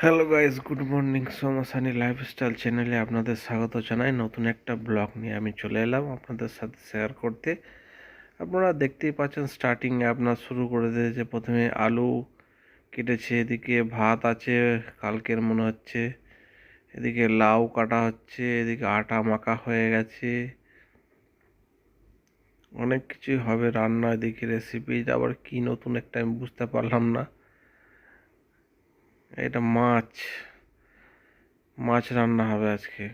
Hello guys good morning Somasani lifestyle চ্যানেলে আপনাদের স্বাগত জানাই। নতুন একটা ব্লগ নিয়ে আমি চলে এলাম আপনাদের সাথে শেয়ার করতে। আপনারা দেখতেই পাচ্ছেন স্টার্টিংয়ে আপনার শুরু করে দিয়েছে। প্রথমে আলু কেটেছে, এদিকে ভাত আছে, কালকের মনে হচ্ছে। এদিকে লাউ কাটা হচ্ছে, এদিকে আটা মাখা হয়ে গেছে। অনেক কিছুই হবে রান্না এদিকে রেসিপি আবার কি নতুন একটা আমি বুঝতে পারলাম না। এটা মাছ। মাছ রান্না হবে আজকে।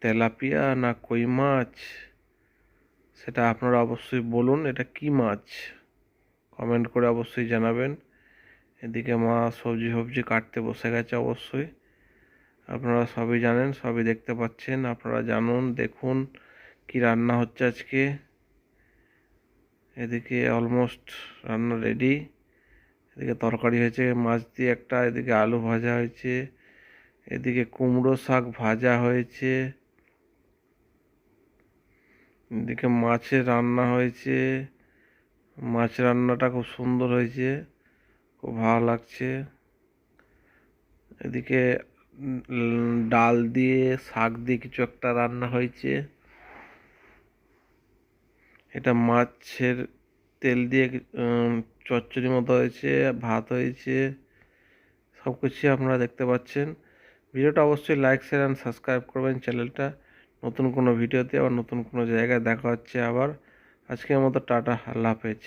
তেলাপিয়া না কই মাছ? সেটা আপনারা অবশ্যই বলুন, এটা কি মাছ? কমেন্ট করে অবশ্যই জানাবেন। এদিকে মা সবজি ফবজি কাটতে বসে গেছে অবশ্যই। আপনারা সবই জানেন, সবই দেখতে পাচ্ছেন, আপনারা জানুন, দেখুন কি রান্না হচ্ছে আজকে। এদিকে অলমোস্ট রান্না রেডি। এদিকে তরকারি হয়েছে, মাছ দিয়ে একটা, এদিকে আলু ভাজা হয়েছে, এদিকে কুমড়ো শাক ভাজা হয়েছে, এদিকে মাছের রান্না হয়েছে, মাছ রান্নাটা খুব সুন্দর হয়েছে, খুব ভালো লাগছে, এদিকে ডাল দিয়ে, শাক দিয়ে কিছু একটা রান্না হয়েছে, এটা মাছের তেল দিয়ে চচ্চড়ি মতো হয়েছে, ভাত হয়েছে, সব কিছুই আপনারা দেখতে পাচ্ছেন। ভিডিওটা অবশ্যই লাইক শেয়ার অ্যান্ড সাবস্ক্রাইব করবেন চ্যানেলটা নতুন কোনো ভিডিওতে আবার নতুন কোনো জায়গায় দেখা হচ্ছে আবার। আজকের মতো টাটা, আল্লাহ হাফেজ।